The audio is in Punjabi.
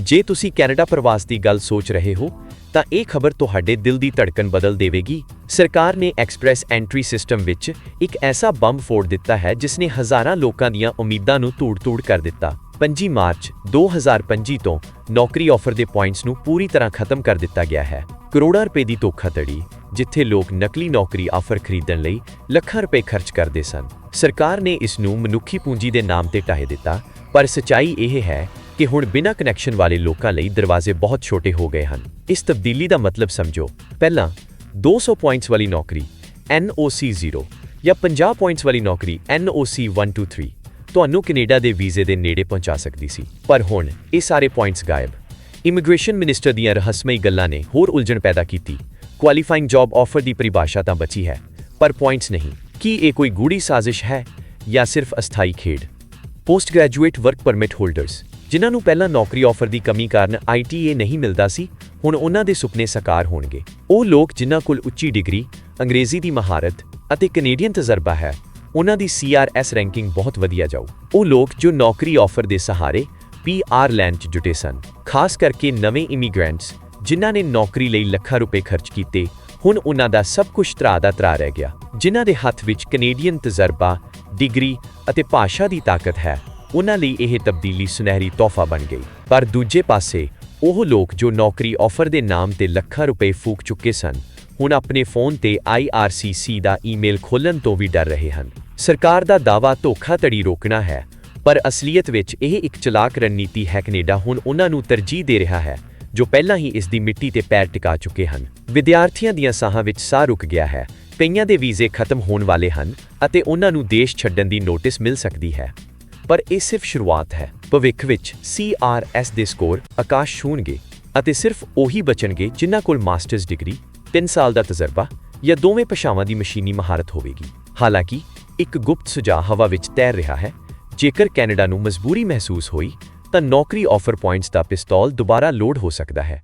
ਜੇ ਤੁਸੀਂ ਕੈਨੇਡਾ ਪ੍ਰਵਾਸ ਦੀ ਗੱਲ ਸੋਚ ਰਹੇ ਹੋ, ਤਾਂ ਇਹ ਖਬਰ ਤੁਹਾਡੇ ਦਿਲ ਦੀ ਧੜਕਨ ਬਦਲ ਦੇਵੇਗੀ। ਸਰਕਾਰ ਨੇ ਐਕਸਪ੍ਰੈਸ ਐਂਟਰੀ ਸਿਸਟਮ ਵਿੱਚ ਇੱਕ ਐਸਾ ਬੰਬ ਫੋੜ ਦਿੱਤਾ ਹੈ ਜਿਸ ਨੇ ਹਜ਼ਾਰਾਂ ਲੋਕਾਂ ਦੀਆਂ ਉਮੀਦਾਂ ਨੂੰ ਧੂੜ-ਧੂੜ ਕਰ ਦਿੱਤਾ। 25 ਮਾਰਚ 2025 ਤੋਂ ਨੌਕਰੀ ਆਫਰ ਦੇ ਪੁਆਇੰਟਸ ਨੂੰ ਪੂਰੀ ਤਰ੍ਹਾਂ ਖਤਮ ਕਰ ਦਿੱਤਾ ਗਿਆ ਹੈ। ਕਰੋੜਾਂ ਰੁਪਏ ਦੀ ਧੋਖਾਧੜੀ, ਜਿੱਥੇ ਲੋਕ ਨਕਲੀ ਨੌਕਰੀ ਆਫਰ ਖਰੀਦਣ ਲਈ ਲੱਖਾਂ ਰੁਪਏ ਖਰਚ ਕਰਦੇ ਸਨ। ਸਰਕਾਰ ਨੇ ਇਸ ਨੂੰ ਮਨੁੱਖੀ ਪੂੰਜੀ ਦੇ ਨਾਮ ਤੇ ਢਾਹੇ ਦਿੱਤਾ, ਪਰ ਸਚਾਈ ਇਹ ਹੈ ਕਿ ਹੁਣ ਬਿਨਾਂ ਕਨੈਕਸ਼ਨ ਵਾਲੇ ਲੋਕਾਂ ਲਈ ਦਰਵਾਜ਼ੇ ਬਹੁਤ ਛੋਟੇ ਹੋ ਗਏ ਹਨ। ਇਸ ਤਬਦੀਲੀ ਦਾ ਮਤਲਬ ਸਮਝੋ, ਪਹਿਲਾਂ 200 ਪੁਆਇੰਟਸ ਵਾਲੀ ਨੌਕਰੀ NOC 0 ਜਾਂ 50 ਪੁਆਇੰਟਸ ਵਾਲੀ ਨੌਕਰੀ NOC 123 ਤੁਹਾਨੂੰ ਕੈਨੇਡਾ ਦੇ ਵੀਜ਼ੇ ਦੇ ਨੇੜੇ ਪਹੁੰਚਾ ਸਕਦੀ ਸੀ। ਪਰ ਹੁਣ ਇਹ ਸਾਰੇ ਪੁਆਇੰਟਸ ਗਾਇਬ। ਇਮੀਗ੍ਰੇਸ਼ਨ ਮਿਨਿਸਟਰ ਦੀਆਂ ਰਹੱਸਮਈ ਗੱਲਾਂ ਨੇ ਹੋਰ ਉਲਝਣ ਪੈਦਾ ਕੀਤੀ। ਕੁਆਲੀਫਾਈਂਗ ਜੌਬ ਆਫਰ ਦੀ ਪਰਿਭਾਸ਼ਾ ਤਾਂ ਬਚੀ ਹੈ, ਪਰ ਪੁਆਇੰਟਸ ਨਹੀਂ। ਕੀ ਇਹ ਕੋਈ ਗੂੜੀ ਸਾਜ਼ਿਸ਼ ਹੈ ਜਾਂ ਸਿਰਫ ਅਸਥਾਈ ਖੇਡ? Post graduate work permit holders ਜਿਨ੍ਹਾਂ ਨੂੰ ਪਹਿਲਾਂ ਨੌਕਰੀ ਆਫਰ ਦੀ ਕਮੀ ਕਾਰਨ ਆਈਟੀਏ ਨਹੀਂ ਮਿਲਦਾ ਸੀ, ਹੁਣ ਉਹਨਾਂ ਦੇ ਸੁਪਨੇ ਸਾਕਾਰ ਹੋਣਗੇ। ਉਹ ਲੋਕ ਜਿਨ੍ਹਾਂ ਕੋਲ ਉੱਚੀ ਡਿਗਰੀ, ਅੰਗਰੇਜ਼ੀ ਦੀ ਮਹਾਰਤ ਅਤੇ ਕੈਨੇਡੀਅਨ ਤਜਰਬਾ ਹੈ, ਉਹਨਾਂ ਦੀ ਸੀਆਰਐਸ ਰੈਂਕਿੰਗ ਬਹੁਤ ਵਧੀਆ ਜਾਊ। ਉਹ ਲੋਕ ਜੋ ਨੌਕਰੀ ਆਫਰ ਦੇ ਸਹਾਰੇ ਪੀਆਰ ਲੈਂਡ 'ਚ ਜੁਟੇ ਸਨ, ਖਾਸ ਕਰਕੇ ਨਵੇਂ ਇਮੀਗ੍ਰੈਂਟਸ, ਜਿਨ੍ਹਾਂ ਨੇ ਨੌਕਰੀ ਲਈ ਲੱਖਾਂ ਰੁਪਏ ਖਰਚ ਕੀਤੇ, ਹੁਣ ਉਹਨਾਂ ਦਾ ਸਭ ਕੁਝ ਤਰਾ ਦਾ ਤਰਾ ਰਹਿ ਗਿਆ, ਜਿਨ੍ਹਾਂ ਦੇ ਹੱਥ ਵਿੱਚ ਕੈਨੇਡੀਅਨ ਤਜਰਬਾ, ਡਿਗਰੀ ਅਤੇ ਭਾਸ਼ਾ ਦੀ ਤਾਕਤ ਹੈ। ਉਹਨਾਂ ਲਈ ਇਹ ਤਬਦੀਲੀ ਸੁਨਹਿਰੀ ਤੋਹਫਾ ਬਣ ਗਈ। ਪਰ ਦੂਜੇ ਪਾਸੇ, ਉਹ ਲੋਕ ਜੋ ਨੌਕਰੀ ਆਫਰ ਦੇ ਨਾਮ ਤੇ ਲੱਖਾਂ ਰੁਪਏ ਫੂਕ ਚੁੱਕੇ ਸਨ, ਹੁਣ ਆਪਣੇ ਫੋਨ ਤੇ IRCC ਦਾ ਈਮੇਲ ਖੋਲਣ ਤੋਂ ਵੀ ਡਰ ਰਹੇ ਹਨ। ਸਰਕਾਰ ਦਾ ਦਾਅਵਾ ਧੋਖਾਧੜੀ ਰੋਕਣਾ ਹੈ, ਪਰ ਅਸਲੀਅਤ ਵਿੱਚ ਇਹ ਇੱਕ ਚਲਾਕ ਰਣਨੀਤੀ ਹੈ ਕੈਨੇਡਾ ਹੁਣ ਉਹਨਾਂ ਨੂੰ ਤਰਜੀਹ ਦੇ ਰਿਹਾ ਹੈ, ਜੋ ਪਹਿਲਾਂ ਹੀ ਇਸ ਦੀ ਮਿੱਟੀ ਤੇ ਪੈਰ ਟਿਕਾ ਚੁੱਕੇ ਹਨ। ਵਿਦਿਆਰਥੀਆਂ ਦੀਆਂ ਸਾਹਾਂ ਵਿੱਚ ਸਾਹ ਰੁਕ ਗਿਆ ਹੈ, ਕਈਆਂ ਦੇ ਵੀਜ਼ੇ ਖਤਮ ਹੋਣ ਵਾਲੇ ਹਨ ਅਤੇ ਉਹਨਾਂ ਨੂੰ ਦੇਸ਼ ਛੱਡਣ ਦੀ ਨੋਟਿਸ ਮਿਲ ਸਕਦੀ ਹੈ। ਪਰ ਇਹ ਸਿਰਫ ਸ਼ੁਰੂਆਤ ਹੈ। ਭਵਿੱਖ ਵਿੱਚ CRS ਦੇ ਸਕੋਰ ਆਕਾਸ਼ ਛੂਣਗੇ ਅਤੇ ਸਿਰਫ ਉਹੀ ਬਚਣਗੇ ਜਿਨ੍ਹਾਂ ਕੋਲ ਮਾਸਟਰਸ ਡਿਗਰੀ 3 ਸਾਲ ਦਾ ਤਜਰਬਾ ਜਾਂ ਦੋਵੇਂ ਭਾਸ਼ਾਵਾਂ ਦੀ ਮਸ਼ੀਨੀ ਮਹਾਰਤ ਹੋਵੇਗੀ। ਹਾਲਾਂਕਿ, ਇੱਕ ਗੁਪਤ ਸੁਝਾਅ ਹਵਾ ਵਿੱਚ ਤੈਰ ਰਿਹਾ ਹੈ। ਜੇਕਰ ਕੈਨੇਡਾ ਨੂੰ ਮਜਬੂਰੀ ਮਹਿਸੂਸ ਹੋਈ, ਤਾਂ ਨੌਕਰੀ ਆਫਰ ਪੁਆਇੰਟਸ ਦਾ ਪਿਸਤੌਲ ਦੁਬਾਰਾ ਲੋਡ ਹੋ ਸਕਦਾ ਹੈ।